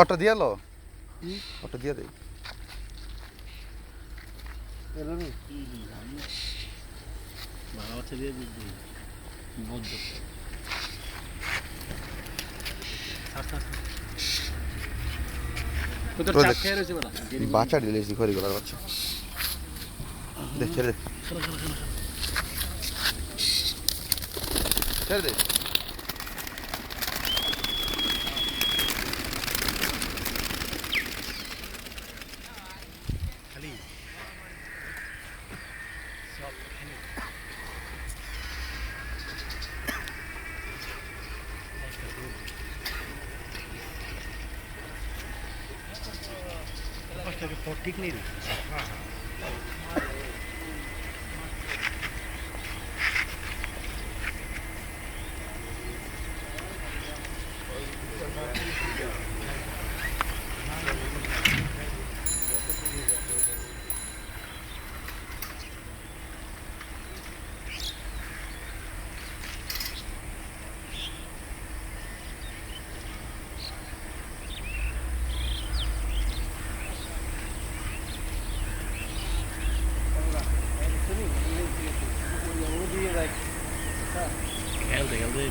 Auto দিয়ে লো auto দিয়ে দে। তোদের তো চাপ দেখ। খেয়ে রয়েছে বেটা বাচ্চা দিলেছি ঘড়ি গলার বাচ্চা। দে ছেড়ে দে कर दे। ठीक नहीं रही। हाँ, हाँ। Geldi geldi.